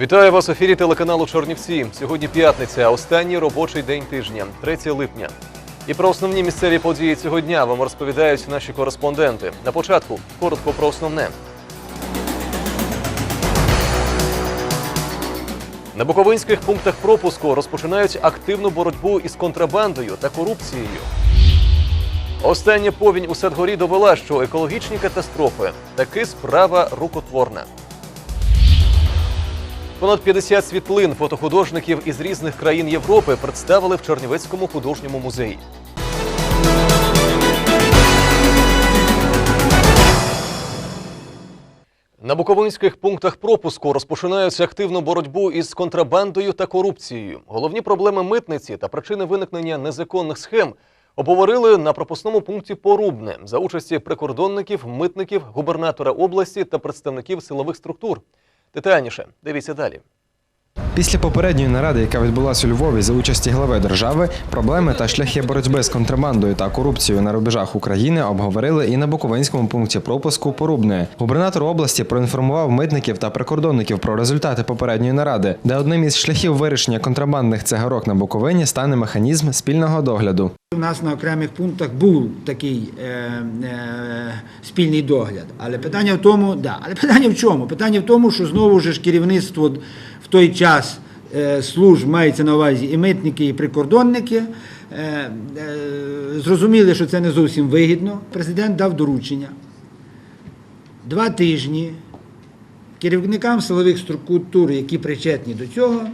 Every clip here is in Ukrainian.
Вітаю вас в ефірі телеканалу Чорнівці. Сьогодні п'ятниця, останній робочий день тижня, 3 липня. І про основні місцеві події цього дня вам розповідають наші кореспонденти. На початку коротко про основне. На буковинських пунктах пропуску розпочинають активну боротьбу із контрабандою та корупцією. Остання повінь у Садгорі довела, що екологічні катастрофи таки справа рукотворна. Понад 50 світлин фотохудожників із різних країн Європи представили в Чернівецькому художньому музеї. На буковинських пунктах пропуску розпочинають активну боротьбу із контрабандою та корупцією. Головні проблеми митниці та причини виникнення незаконних схем обговорили на пропускному пункті Порубне за участі прикордонників, митників, губернатора області та представників силових структур. Детальніше дивіться далі. Після попередньої наради, яка відбулася у Львові за участі глави держави, проблеми та шляхи боротьби з контрабандою та корупцією на рубежах України обговорили і на Буковинському пункті пропуску Порубне. Губернатор області проінформував митників та прикордонників про результати попередньої наради, де одним із шляхів вирішення контрабандних цигарок на Буковині стане механізм спільного догляду. У нас на окремих пунктах був такий е, е, спільний догляд. Але питання в тому, да, але питання в чому? Питання в тому, що знову ж керівництво той час е, служб мається на увазі і митники, і прикордонники. Е, е, зрозуміли, що це не зовсім вигідно. Президент дав доручення. Два тижні керівникам силових структур, які причетні до цього,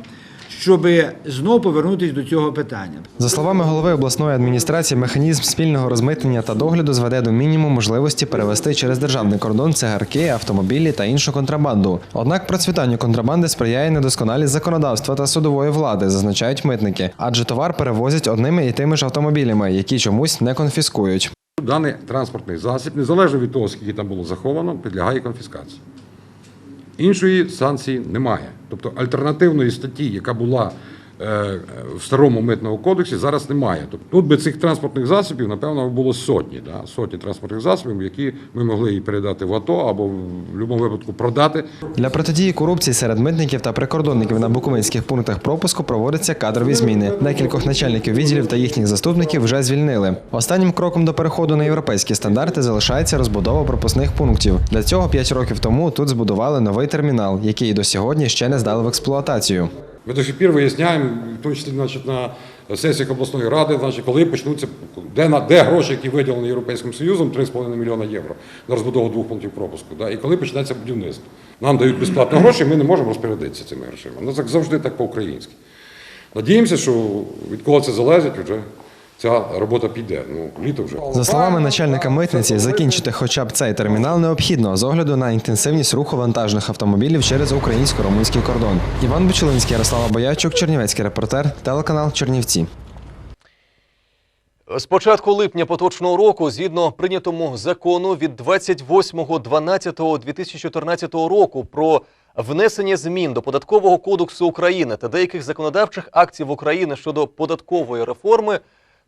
щоб знову повернутися до цього питання. За словами голови обласної адміністрації, механізм спільного розмитнення та догляду зведе до мінімуму можливості перевести через державний кордон цигарки, автомобілі та іншу контрабанду. Однак процвітанню контрабанди сприяє недосконалість законодавства та судової влади, зазначають митники, адже товар перевозять одними і тими ж автомобілями, які чомусь не конфіскують. Даний транспортний засіб, незалежно від того, скільки там було заховано, підлягає конфіскації. Іншої санкції немає. Тобто альтернативної статті, яка була в старому митному кодексі, зараз немає. Тобто тут би цих транспортних засобів, напевно, було сотні. Да? Сотні транспортних засобів, які ми могли і передати в АТО або в будь-якому випадку продати. Для протидії корупції серед митників та прикордонників на буковинських пунктах пропуску проводяться кадрові зміни. Декількох начальників відділів та їхніх заступників вже звільнили. Останнім кроком до переходу на європейські стандарти залишається розбудова пропускних пунктів. Для цього 5 років тому тут збудували новий термінал, який до сьогодні ще не здали в експлуатацію. Ми до сих пір виясняємо, в тому числі значить, на сесіях обласної ради, значить, коли почнуться, де, на, де гроші, які виділені Європейським Союзом, 3,5 мільйона євро на розбудову двох пунктів пропуску, да, і коли почнеться будівництво. Нам дають безплатно гроші, ми не можемо розпорядитися цими грошима. Ну, так завжди так по-українськи. Надіємося, що від кого це залежить, вже ця робота піде. Ну, літо вже. За словами начальника митниці, закінчити хоча б цей термінал необхідно з огляду на інтенсивність руху вантажних автомобілів через українсько-румунський кордон. Іван Бучелинський, Ярослава Боячук, Чернівецький репортер, телеканал Чернівці. З початку липня поточного року, згідно прийнятому закону від 28.12.2014 року про внесення змін до податкового кодексу України та деяких законодавчих актів України щодо податкової реформи,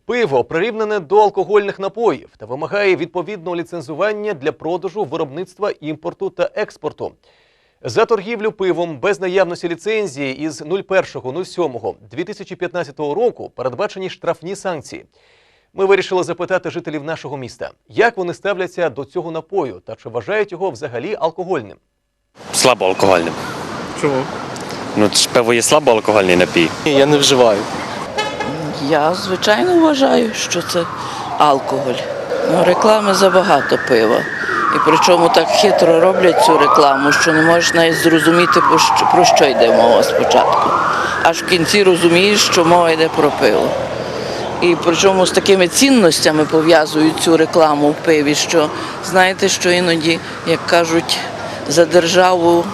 пиво прирівнене до алкогольних напоїв та вимагає відповідного ліцензування для продажу, виробництва, імпорту та експорту. За торгівлю пивом без наявності ліцензії із 01.07.2015 року передбачені штрафні санкції. Ми вирішили запитати жителів нашого міста, як вони ставляться до цього напою та чи вважають його взагалі алкогольним. Слабоалкогольним. Чому? Ну, пиво є слабоалкогольний напій. Ні, я не вживаю. Я звичайно вважаю, що це алкоголь. Ну, реклами забагато пива. І причому так хитро роблять цю рекламу, що не можеш навіть зрозуміти, про що, йде мова спочатку. Аж в кінці розумієш, що мова йде про пиво. І причому з такими цінностями пов'язують цю рекламу в пиві, що знаєте, що іноді, як кажуть, за державу,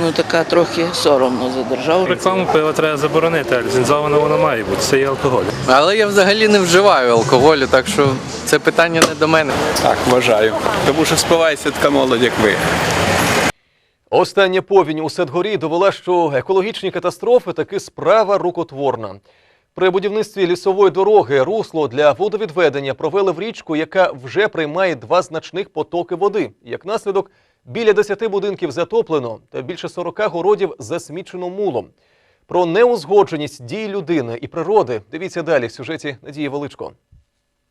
ну така трохи соромно за державу. Рекламу пива треба заборонити, а ліцензовано воно має бути. Це є алкоголь. Але я взагалі не вживаю алкоголю, так що це питання не до мене. Так, вважаю. Тому що спивається така молодь, як ви. Остання повінь у Садгорі довела, що екологічні катастрофи таки справа рукотворна. При будівництві лісової дороги русло для водовідведення провели в річку, яка вже приймає два значних потоки води. Як наслідок, Біля 10 будинків затоплено та більше 40 городів засмічено мулом. Про неузгодженість дій людини і природи дивіться далі в сюжеті Надії Величко.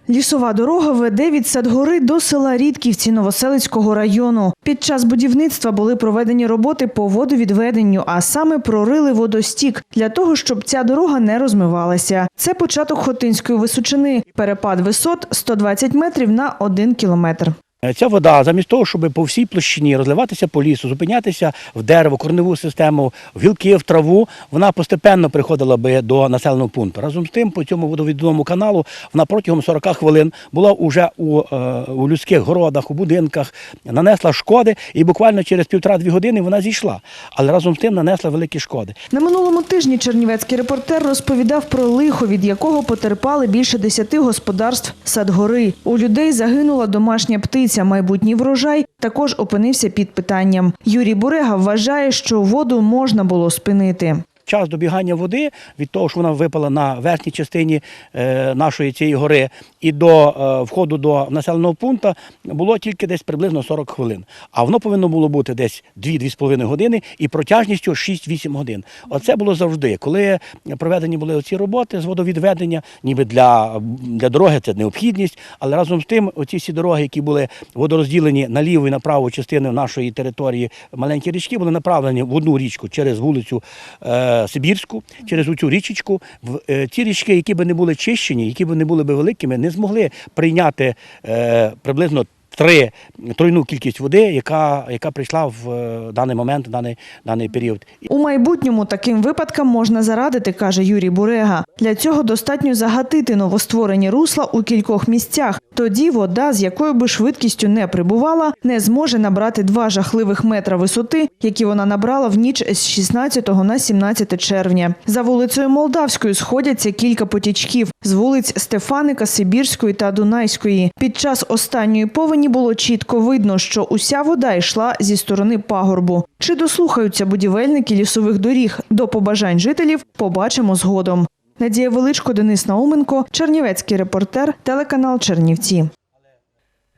Лісова дорога веде від Садгори до села Рідківці Новоселицького району. Під час будівництва були проведені роботи по водовідведенню, а саме прорили водостік для того, щоб ця дорога не розмивалася. Це початок Хотинської височини. Перепад висот 120 метрів на 1 кілометр. Е, Ця вода, замість того, щоб по всій площині розливатися по лісу, зупинятися в дерево, корневу систему, в гілки, в траву, вона постепенно приходила би до населеного пункту. Разом з тим, по цьому водовідному каналу вона протягом 40 хвилин була вже у, е, у людських городах, у будинках, нанесла шкоди, і буквально через півтора-дві години вона зійшла. Але разом з тим нанесла великі шкоди. На минулому тижні чернівецький репортер розповідав про лихо, від якого потерпали більше десяти господарств Садгори. У людей загинула домашня птиця, майбутній врожай також опинився під питанням. Юрій Бурега вважає, що воду можна було спинити. Час добігання води від того, що вона випала на верхній частині е, нашої цієї гори, і до е, входу до населеного пункту було тільки десь приблизно 40 хвилин. А воно повинно було бути десь 2-2,5 години і протяжністю 6-8 годин. Оце було завжди. Коли проведені були ці роботи з водовідведення, ніби для, для дороги це необхідність, але разом з тим, оці всі дороги, які були водорозділені на ліву і на праву частину нашої території, маленькі річки, були направлені в одну річку через вулицю. Е, Сибірську, через цю річечку. Е, Ті річки, які б не були чищені, які б не були б великими, не змогли прийняти е, приблизно три тройну кількість води, яка, яка прийшла в е, даний момент, даний, даний період. У майбутньому таким випадкам можна зарадити, каже Юрій Бурега. Для цього достатньо загатити новостворені русла у кількох місцях. Тоді вода, з якою би швидкістю не прибувала, не зможе набрати два жахливих метра висоти, які вона набрала в ніч з 16 на 17 червня. За вулицею Молдавською сходяться кілька потічків з вулиць Стефаника, Сибірської та Дунайської. Під час останньої повені було чітко видно, що уся вода йшла зі сторони пагорбу. Чи дослухаються будівельники лісових доріг до побажань жителів, побачимо згодом. Надія Величко, Денис Науменко, Чернівецький репортер, телеканал Чернівці.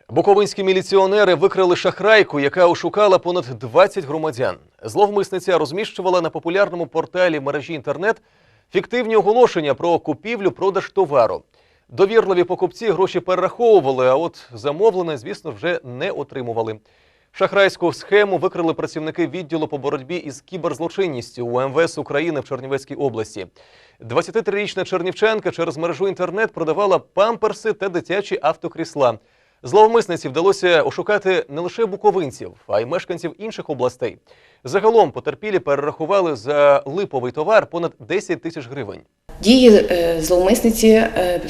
Буковинські міліціонери викрили шахрайку, яка ошукала понад 20 громадян. Зловмисниця розміщувала на популярному порталі мережі інтернет фіктивні оголошення про купівлю-продаж товару. Довірливі покупці гроші перераховували, а от замовлене, звісно, вже не отримували. Шахрайську схему викрили працівники відділу по боротьбі із кіберзлочинністю у МВС України в Чернівецькій області. 23-річна чернівчанка через мережу інтернет продавала памперси та дитячі автокрісла. Зловмисниці вдалося ошукати не лише буковинців, а й мешканців інших областей. Загалом потерпілі перерахували за липовий товар понад 10 тисяч гривень. Дії е, зловмисниці е,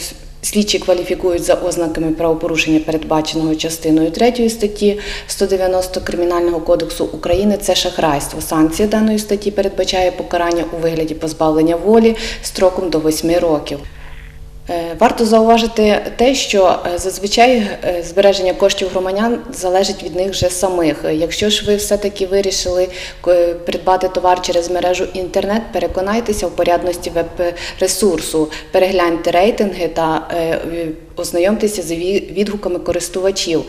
слідчі кваліфікують за ознаками правопорушення, передбаченого частиною 3 статті 190 Кримінального кодексу України. Це шахрайство. Санкція даної статті передбачає покарання у вигляді позбавлення волі строком до 8 років. Е, Варто зауважити те, що е, зазвичай е, збереження коштів громадян залежить від них вже самих. Якщо ж ви все-таки вирішили придбати товар через мережу інтернет, переконайтеся в порядності веб-ресурсу, перегляньте рейтинги та ознайомтеся з відгуками користувачів.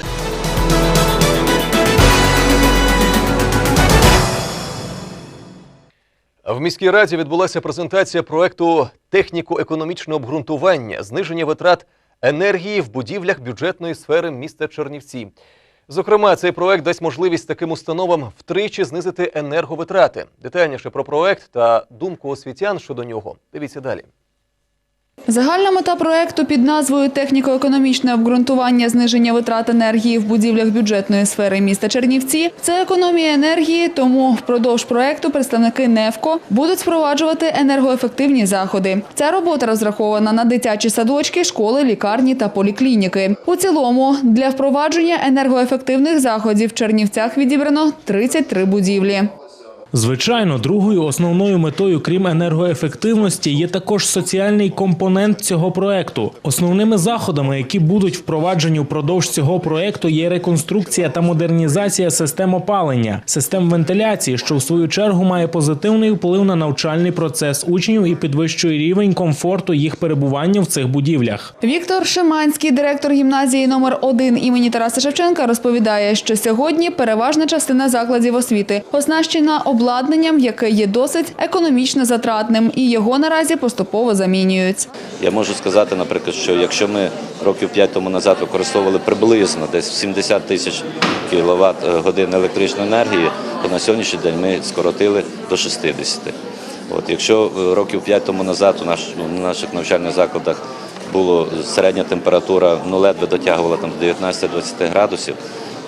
В міській раді відбулася презентація проекту техніко-економічне обґрунтування, зниження витрат енергії в будівлях бюджетної сфери міста Чернівці. Зокрема, цей проект дасть можливість таким установам втричі знизити енерговитрати. Детальніше про проект та думку освітян щодо нього. Дивіться далі. Загальна мета проекту під назвою Техніко-економічне обґрунтування зниження витрат енергії в будівлях бюджетної сфери міста Чернівці це економія енергії. Тому впродовж проекту представники НЕФКО будуть впроваджувати енергоефективні заходи. Ця робота розрахована на дитячі садочки, школи, лікарні та поліклініки. У цілому для впровадження енергоефективних заходів в Чернівцях відібрано 33 будівлі. Звичайно, другою основною метою, крім енергоефективності, є також соціальний компонент цього проекту. Основними заходами, які будуть впроваджені впродовж цього проекту, є реконструкція та модернізація систем опалення, систем вентиляції, що в свою чергу має позитивний вплив на навчальний процес учнів і підвищує рівень комфорту їх перебування в цих будівлях. Віктор Шиманський, директор гімназії номер 1 імені Тараса Шевченка, розповідає, що сьогодні переважна частина закладів освіти оснащена обладнанням, яке є досить економічно затратним, і його наразі поступово замінюють. Я можу сказати, наприклад, що якщо ми років 5 тому назад використовували приблизно десь 70 тисяч кіловат годин електричної енергії, то на сьогоднішній день ми скоротили до 60. От, якщо е, років 5 тому назад у, наш, у наших навчальних закладах була середня температура, ну ледве дотягувала там до 19-20 градусів,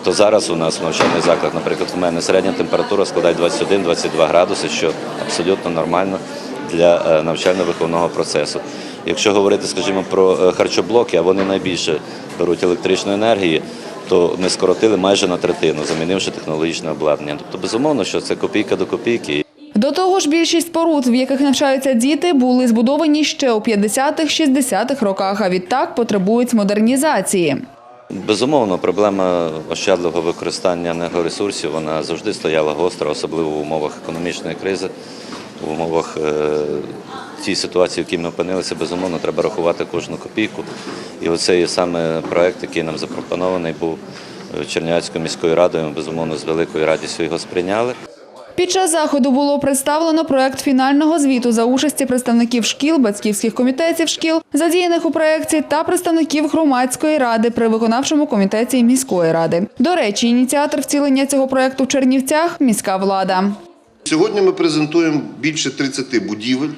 то зараз у нас в навчальних закладах, наприклад, у мене середня температура складає 21-22 градуси, що абсолютно нормально для е, навчально-виховного процесу. Якщо говорити, скажімо, про е, харчоблоки, а вони найбільше беруть електричної енергії, то ми скоротили майже на третину, замінивши технологічне обладнання. Тобто, безумовно, що це копійка до копійки. До того ж, більшість споруд, в яких навчаються діти, були збудовані ще у 50-60-х роках, а відтак потребують модернізації. Безумовно, проблема ощадливого використання енергоресурсів вона завжди стояла гостро, особливо в умовах економічної кризи, в умовах е, тієї ситуації, в якій ми опинилися, безумовно, треба рахувати кожну копійку. І оцей саме проект, який нам запропонований був е, Чернівецькою міською радою. Ми, безумовно, з великою радістю його сприйняли. Під час заходу було представлено проект фінального звіту за участі представників шкіл, батьківських комітетів шкіл, задіяних у проєкті, та представників громадської ради при виконавчому комітеті міської ради. До речі, ініціатор втілення цього проєкту в Чернівцях міська влада. Сьогодні ми презентуємо більше 30 будівель,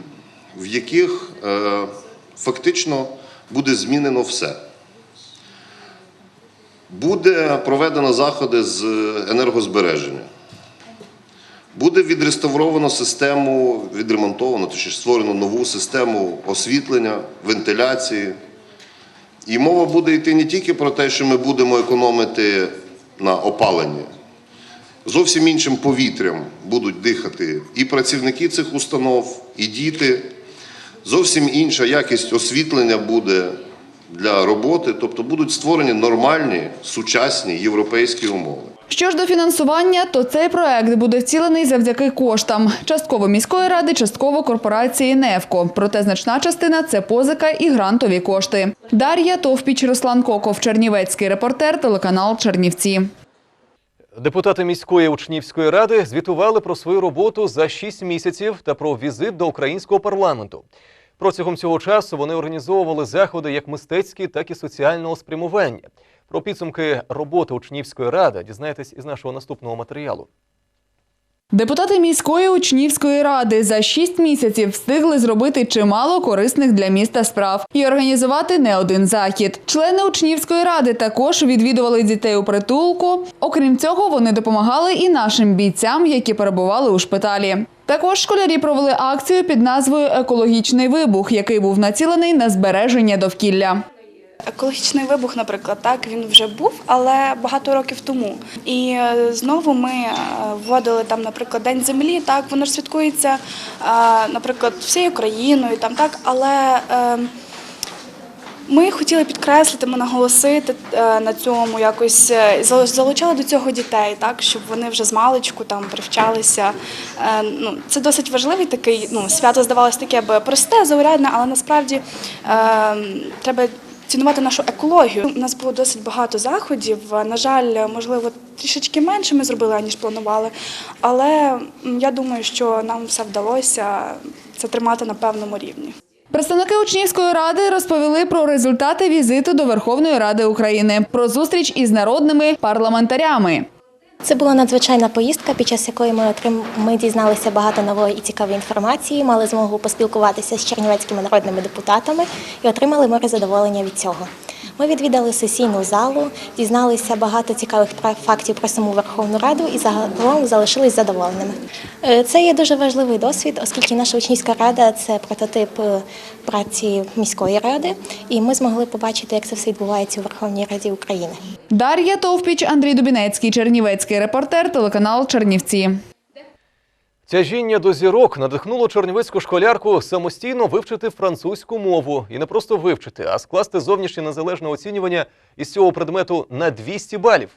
в яких е, фактично буде змінено все. Буде проведено заходи з енергозбереження. Буде відреставровано систему, відремонтовано, точніше створено нову систему освітлення, вентиляції. І мова буде йти не тільки про те, що ми будемо економити на опаленні. Зовсім іншим повітрям будуть дихати і працівники цих установ, і діти. Зовсім інша якість освітлення буде для роботи, тобто будуть створені нормальні сучасні європейські умови. Що ж до фінансування, то цей проект буде вцілений завдяки коштам. Частково міської ради, частково корпорації «Невко». Проте значна частина – це позика і грантові кошти. Дар'я Товпіч, Руслан Коков, Чернівецький репортер, телеканал Чернівці. Депутати міської учнівської ради звітували про свою роботу за 6 місяців та про візит до українського парламенту. Протягом цього часу вони організовували заходи як мистецькі, так і соціального спрямування. Про підсумки роботи учнівської ради дізнаєтесь із нашого наступного матеріалу. Депутати міської учнівської ради за шість місяців встигли зробити чимало корисних для міста справ і організувати не один захід. Члени учнівської ради також відвідували дітей у притулку. Окрім цього, вони допомагали і нашим бійцям, які перебували у шпиталі. Також школярі провели акцію під назвою Екологічний вибух, який був націлений на збереження довкілля. Екологічний вибух, наприклад, так він вже був, але багато років тому. І е, знову ми е, вводили там, наприклад, День землі. Так воно ж святкується, е, наприклад, всією країною, там так, але. Ми хотіли підкреслити, ми наголосити на цьому, якось залучали до цього дітей, так щоб вони вже з маличку там привчалися. Ну це досить важливий такий. Ну свято здавалося таке би просте, заурядне, але насправді треба цінувати нашу екологію. У нас було досить багато заходів. На жаль, можливо, трішечки менше ми зробили, ніж планували. Але я думаю, що нам все вдалося це тримати на певному рівні. Представники учнівської ради розповіли про результати візиту до Верховної Ради України, про зустріч із народними парламентарями. Це була надзвичайна поїздка, під час якої ми отрим... ми дізналися багато нової і цікавої інформації, мали змогу поспілкуватися з чернівецькими народними депутатами і отримали море задоволення від цього. Ми відвідали сесійну залу, дізналися багато цікавих фактів про саму Верховну Раду і загалом залишились задоволеними. Е, Це є дуже важливий досвід, оскільки наша учнівська рада це прототип е, праці міської ради, і ми змогли побачити, як це все відбувається у Верховній Раді України. Дар'я Товпіч, Андрій Дубінецький, Чернівецький репортер, телеканал Чернівці. Тяжіння до зірок надихнуло чернівецьку школярку самостійно вивчити французьку мову. І не просто вивчити, а скласти зовнішнє незалежне оцінювання із цього предмету на 200 балів.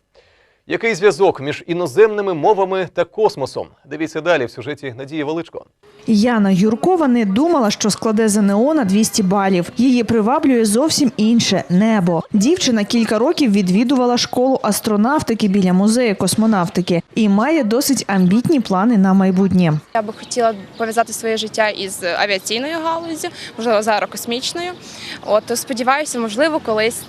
Який зв'язок між іноземними мовами та космосом? Дивіться далі в сюжеті Надії Величко. Яна Юркова не думала, що складе ЗНО на 200 балів. Її приваблює зовсім інше небо. Дівчина кілька років відвідувала школу астронавтики біля музею космонавтики і має досить амбітні плани на майбутнє. Я би хотіла пов'язати своє життя із авіаційною галуззю, можливо, з аерокосмічною. От сподіваюся, можливо, колись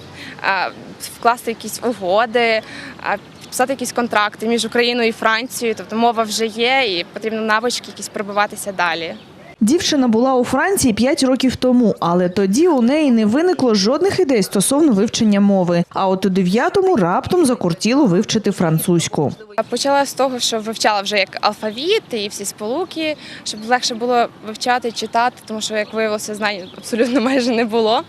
вкласти якісь угоди, а, підписати якісь контракти між Україною і Францією. Тобто мова вже є, і потрібно навички якісь пробиватися далі. Дівчина була у Франції 5 років тому, але тоді у неї не виникло жодних ідей стосовно вивчення мови. А от у 9-му раптом закуртіло вивчити французьку. Почала з того, що вивчала вже як алфавіт і всі сполуки, щоб легше було вивчати, читати, тому що, як виявилося, знань абсолютно майже не було.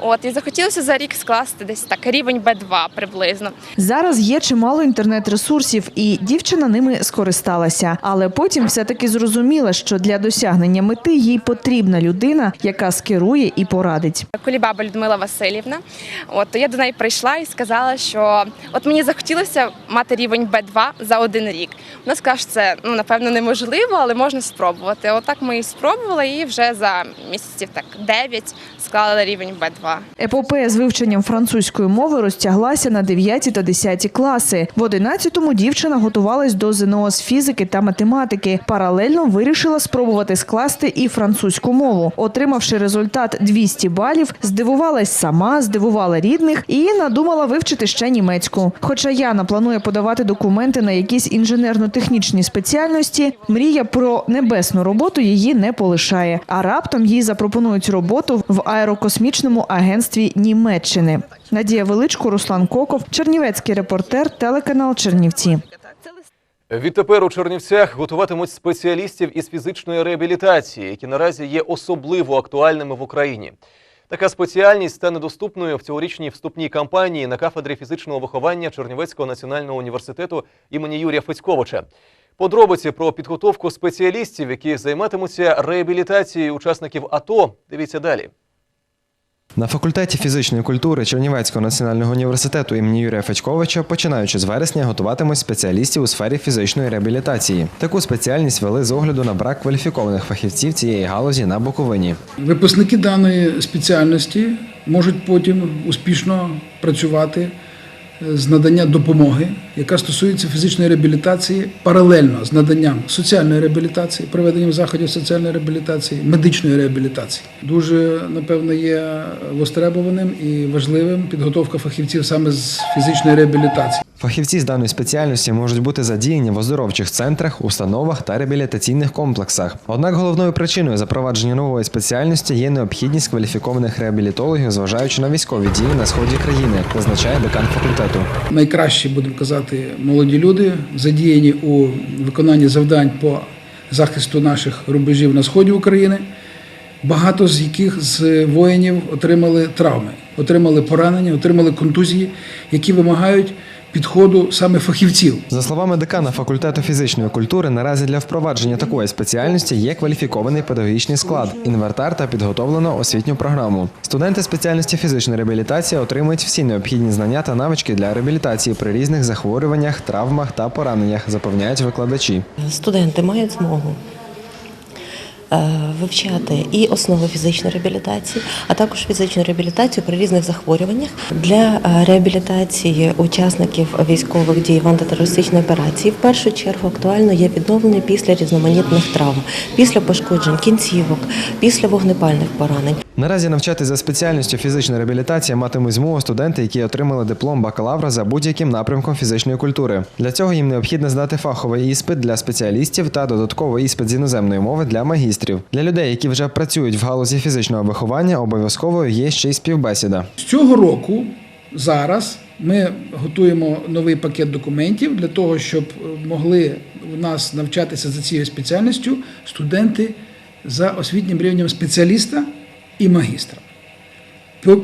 От і захотілося за рік скласти десь так рівень Б2 приблизно. Зараз є чимало інтернет-ресурсів, і дівчина ними скористалася. Але потім все-таки зрозуміла, що для досягнення мети їй потрібна людина, яка скерує і порадить. Колібаба Людмила Васильівна. От я до неї прийшла і сказала, що от мені захотілося мати рівень Б2 за один рік. Вона сказала, що це ну напевно неможливо, але можна спробувати. Отак ми і спробували, і вже за місяців так 9 склали рівень Б2. Епопея з вивченням французької мови розтяглася на 9 та 10 класи. В 11-му дівчина готувалась до ЗНО з фізики та математики. Паралельно вирішила спробувати скласти і французьку мову. Отримавши результат 200 балів, здивувалась сама, здивувала рідних і надумала вивчити ще німецьку. Хоча Яна планує подавати документи на якісь інженерно-технічні спеціальності, мрія про небесну роботу її не полишає. А раптом їй запропонують роботу в аерокосмічному агентстві Німеччини. Надія Величко, Руслан Коков, Чернівецький репортер, телеканал Чернівці. Відтепер у Чернівцях готуватимуть спеціалістів із фізичної реабілітації, які наразі є особливо актуальними в Україні. Така спеціальність стане доступною в цьогорічній вступній кампанії на кафедрі фізичного виховання Чернівецького національного університету імені Юрія Федьковича. Подробиці про підготовку спеціалістів, які займатимуться реабілітацією учасників АТО, дивіться далі. На факультеті фізичної культури Чернівецького національного університету імені Юрія Федьковича, починаючи з вересня, готуватимуть спеціалістів у сфері фізичної реабілітації. Таку спеціальність вели з огляду на брак кваліфікованих фахівців цієї галузі на Буковині. Випускники даної спеціальності можуть потім успішно працювати з надання допомоги, яка стосується фізичної реабілітації паралельно з наданням соціальної реабілітації, проведенням заходів соціальної реабілітації, медичної реабілітації. Дуже напевно є востребованим і важливим підготовка фахівців саме з фізичної реабілітації. Фахівці з даної спеціальності можуть бути задіяні в оздоровчих центрах, установах та реабілітаційних комплексах. Однак головною причиною запровадження нової спеціальності є необхідність кваліфікованих реабілітологів, зважаючи на військові дії на сході країни, зазначає декан факультету. Найкращі, будемо казати, молоді люди задіяні у виконанні завдань по захисту наших рубежів на сході України. Багато з яких з воїнів отримали травми, отримали поранення, отримали контузії, які вимагають підходу саме фахівців. За словами декана факультету фізичної культури, наразі для впровадження такої спеціальності є кваліфікований педагогічний склад, інвентар та підготовлено освітню програму. Студенти спеціальності фізичної реабілітації отримують всі необхідні знання та навички для реабілітації при різних захворюваннях, травмах та пораненнях, запевняють викладачі. Студенти мають змогу вивчати і основи фізичної реабілітації, а також фізичну реабілітацію при різних захворюваннях для е, реабілітації учасників військових дій в антитерористичній операції. В першу чергу актуально є відновлення після різноманітних травм, після пошкоджень кінцівок, після вогнепальних поранень. Наразі навчатись за спеціальністю фізична реабілітація матимуть змогу студенти, які отримали диплом бакалавра за будь-яким напрямком фізичної культури. Для цього їм необхідно здати фаховий іспит для спеціалістів та додатковий іспит з іноземної мови для магістрів. Для людей, які вже працюють в галузі фізичного виховання, обов'язковою є ще й співбесіда. З цього року зараз ми готуємо новий пакет документів для того, щоб могли у нас навчатися за цією спеціальністю студенти за освітнім рівнем спеціаліста і магістра.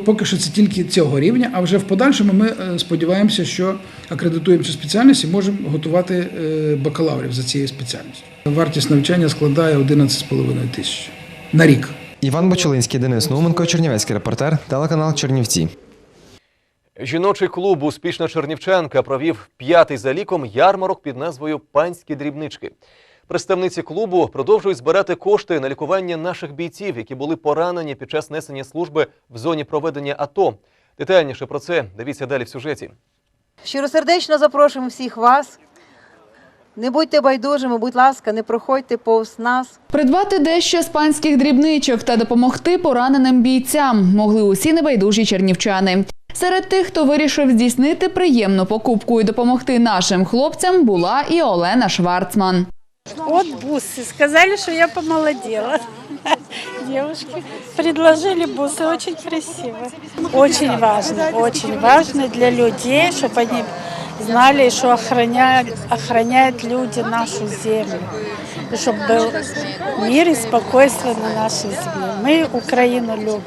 Поки що це тільки цього рівня, а вже в подальшому ми е, сподіваємося, що акредитуємо цю спеціальність і можемо готувати е, бакалаврів за цією спеціальністю. Вартість навчання складає 11,5 тисяч на рік. Іван Бочулинський, Денис Науменко, Чернівецький репортер, телеканал Чернівці. Жіночий клуб Успішна Чернівчанка провів п'ятий за ліком ярмарок під назвою Панські дрібнички. Представниці клубу продовжують збирати кошти на лікування наших бійців, які були поранені під час несення служби в зоні проведення АТО. Детальніше про це дивіться далі в сюжеті. Щиросердечно запрошуємо всіх вас. Не будьте байдужими, будь ласка, не проходьте повз нас. Придбати дещо з панських дрібничок та допомогти пораненим бійцям могли усі небайдужі чернівчани. Серед тих, хто вирішив здійснити приємну покупку і допомогти нашим хлопцям, була і Олена Шварцман. Вот бусы. Сказали, что я помолодела. Девушки предложили бусы. Очень красиво. Очень важно. Очень важно для людей, чтобы они знали, что охраняют, охраняют люди нашу землю. И чтобы был мир и спокойствие на нашей земле. Мы Украину любим.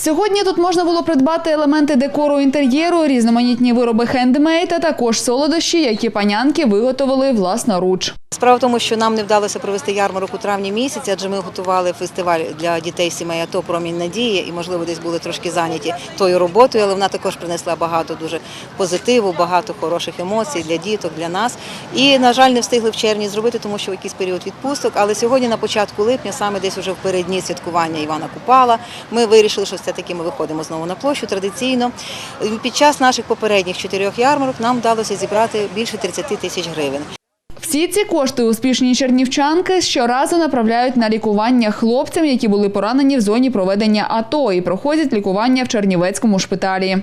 Сьогодні тут можна було придбати елементи декору інтер'єру, різноманітні вироби хендмейд, а також солодощі, які панянки виготовили власноруч. Справа в тому, що нам не вдалося провести ярмарок у травні місяці, адже ми готували фестиваль для дітей сімей АТО «Промінь надії і, можливо, десь були трошки зайняті тою роботою, але вона також принесла багато дуже позитиву, багато хороших емоцій для діток, для нас. І, на жаль, не встигли в червні зробити, тому що якийсь період відпусток. Але сьогодні, на початку липня, саме десь уже в передні святкування Івана Купала, ми вирішили, що все-таки ми виходимо знову на площу традиційно. Під час наших попередніх чотирьох ярмарок нам вдалося зібрати більше 30 тисяч гривень. Всі ці кошти успішні чернівчанки щоразу направляють на лікування хлопцям, які були поранені в зоні проведення АТО і проходять лікування в Чернівецькому шпиталі.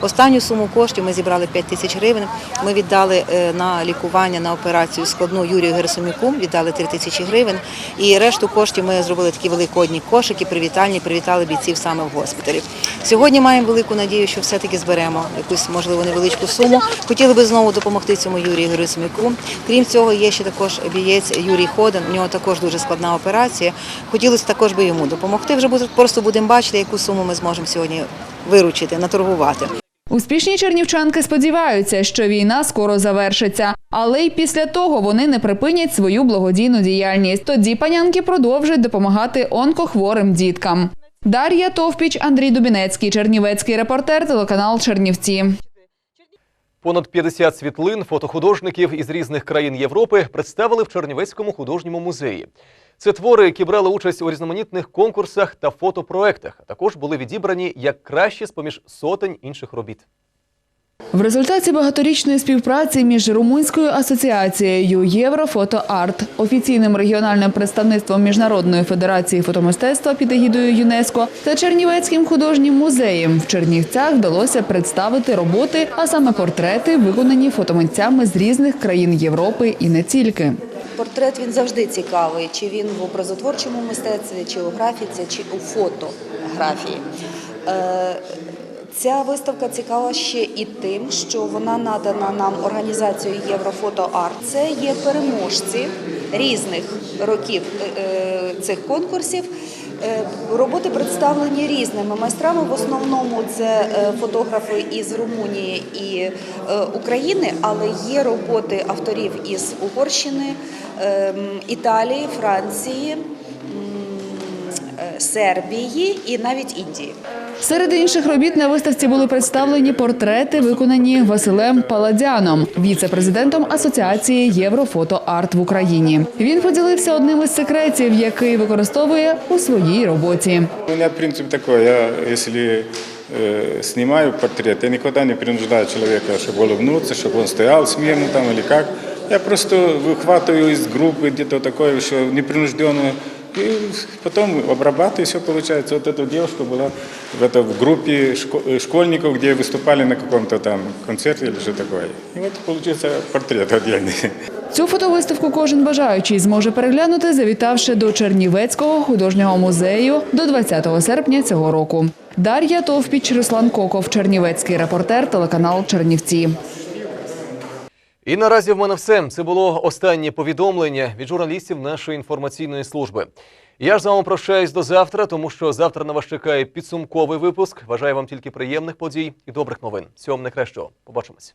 Останню суму коштів ми зібрали 5 тисяч гривень. Ми віддали е, на лікування на операцію складну Юрію Герасимюку, віддали 3 тисячі гривень. І решту коштів ми зробили такі великодні кошики, привітальні, привітали бійців саме в госпіталі. Сьогодні маємо велику надію, що все-таки зберемо якусь можливо невеличку суму. Хотіли би знову допомогти цьому Юрію Герасимюку. Крім цього, є ще також бієць Юрій Ходен. У нього також дуже складна операція. Хотілося також би йому допомогти. Вже просто будемо бачити, яку суму ми зможемо сьогодні виручити, наторгувати. Успішні чернівчанки сподіваються, що війна скоро завершиться, але й після того вони не припинять свою благодійну діяльність. Тоді панянки продовжать допомагати онкохворим діткам. Дар'я Товпіч, Андрій Дубінецький, Чернівецький репортер, телеканал Чернівці. Понад 50 світлин фотохудожників із різних країн Європи представили в Чернівецькому художньому музеї. Це твори, які брали участь у різноманітних конкурсах та фотопроектах, а також були відібрані як кращі з поміж сотень інших робіт. В результаті багаторічної співпраці між Румунською асоціацією Єврофотоарт, офіційним регіональним представництвом Міжнародної федерації фотомистецтва під егідою ЮНЕСКО та Чернівецьким художнім музеєм в Чернівцях вдалося представити роботи, а саме портрети, виконані фотомитцями з різних країн Європи і не тільки. Портрет він завжди цікавий, чи він в образотворчому мистецтві, чи у графіці, чи у фотографії. Е, Ця виставка цікава ще і тим, що вона надана нам організацією Єврофотоарт. Це є переможці різних років е, е, цих конкурсів. Е, Роботи представлені різними майстрами. В основному це е, фотографи із Румунії і е, України, але є роботи авторів із Угорщини, ем, Італії, Франції, Сербії і навіть Індії. Серед інших робіт на виставці були представлені портрети, виконані Василем Паладяном, віце-президентом Асоціації Єврофотоарт в Україні. Він поділився одним із секретів, який використовує у своїй роботі. У меня принцип такой, я если э, снимаю портрет, я никогда не принуждаю человека, чтобы улыбнуться, чтобы он стоял смирно там или как. Я просто выхватываю из группы где-то такое, что непринужденное, и потом обрабатываю, и все получается. Вот эта девушка была в, это, в группе шко- э, школьников, где выступали на каком-то там концерте или что такое. И вот получился портрет отдельный. Цю фотовиставку кожен бажаючий зможе переглянути, завітавши до Чернівецького художнього музею до 20 серпня цього року. Дар'я Товпіч, Руслан Коков, Чернівецький репортер, телеканал Чернівці. І наразі в мене все. Це було останнє повідомлення від журналістів нашої інформаційної служби. Я ж з вами прощаюсь до завтра, тому що завтра на вас чекає підсумковий випуск. Бажаю вам тільки приємних подій і добрих новин. Всього вам найкращого. Побачимось.